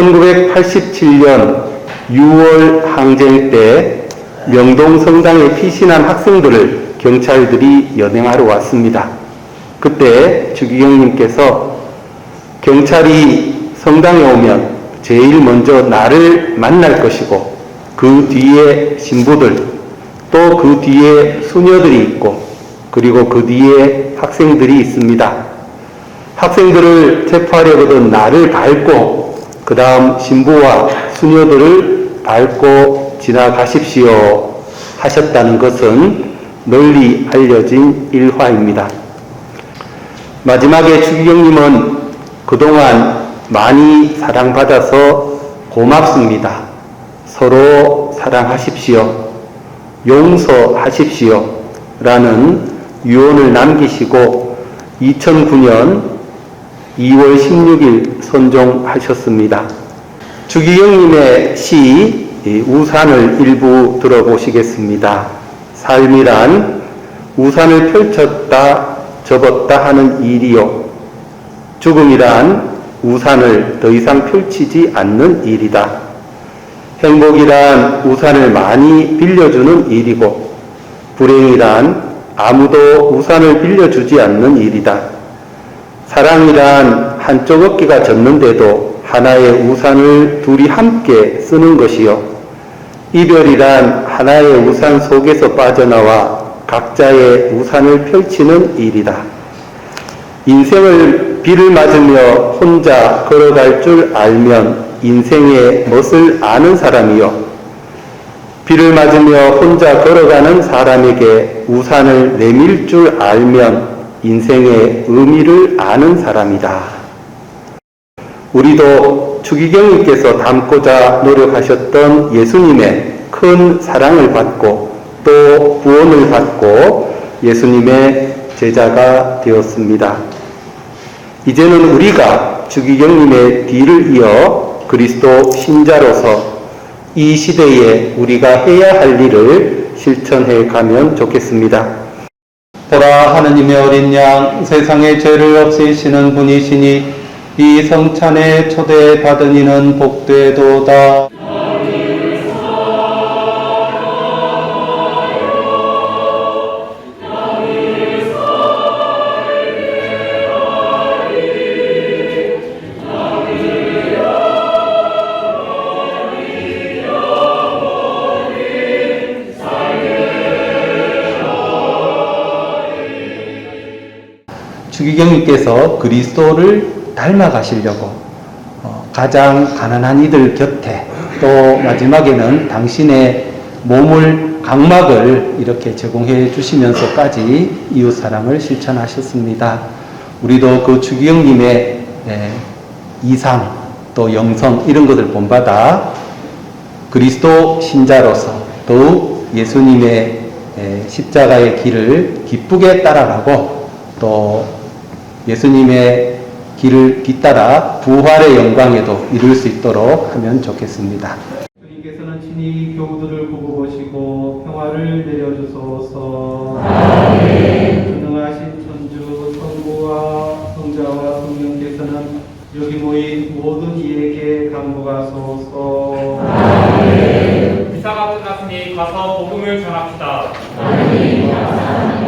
1987년 6월 항쟁 때 명동 성당에 피신한 학생들을 경찰들이 연행하러 왔습니다. 그때 주기경님께서 경찰이 성당에 오면 제일 먼저 나를 만날 것이고 그 뒤에 신부들 또 그 뒤에 수녀들이 있고 그리고 그 뒤에 학생들이 있습니다. 학생들을 체포하려거든 나를 밟고 그 다음 신부와 수녀들을 밟고 지나가십시오 하셨다는 것은 널리 알려진 일화입니다. 마지막에 추기경님은 그동안 많이 사랑받아서 고맙습니다. 서로 사랑하십시오. 용서하십시오. 라는 유언을 남기시고 2009년 2월 16일 선종하셨습니다. 주기경님의 시이 우산을 일부 들어보시겠습니다. 삶이란 우산을 펼쳤다 접었다 하는 일이요. 죽음이란 우산을 더 이상 펼치지 않는 일이다. 행복이란 우산을 많이 빌려주는 일이고, 불행이란 아무도 우산을 빌려주지 않는 일이다. 사랑이란 한쪽 어깨가 젖는데도 하나의 우산을 둘이 함께 쓰는 것이요. 이별이란 하나의 우산 속에서 빠져나와 각자의 우산을 펼치는 일이다. 인생을 비를 맞으며 혼자 걸어갈 줄 알면 인생의 멋을 아는 사람이요. 비를 맞으며 혼자 걸어가는 사람에게 우산을 내밀 줄 알면 인생의 의미를 아는 사람이다. 우리도 추기경님께서 담고자 노력하셨던 예수님의 큰 사랑을 받고 또 구원을 받고 예수님의 제자가 되었습니다. 이제는 우리가 추기경님의 뒤를 이어 그리스도 신자로서 이 시대에 우리가 해야 할 일을 실천해 가면 좋겠습니다. 보라 하느님의 어린 양 세상의 죄를 없애시는 분이시니 이 성찬에 초대받은 이는 복되도다. 주기경님께서 그리스도를 닮아가시려고 어, 가장 가난한 이들 곁에 또 마지막에는 당신의 몸을 각막을 이렇게 제공해 주시면서까지 이웃 사랑을 실천하셨습니다. 우리도 그 주기경님의 예, 이상 또 영성 이런 것을 본받아 그리스도 신자로서 더욱 예수님의 예, 십자가의 길을 기쁘게 따라가고 또 예수님의 길을 뒤따라 부활의 영광에도 이룰 수 있도록 하면 좋겠습니다. 주님께서는 친히 교우들을 보고 보시고 평화를 내려주소서. 전능하신 천주 성부와 성자와 성령께서는 여기 모인 모든 이에게 강구하소서. 이사가 끝났으니 가서 복음을 전합시다. 아멘.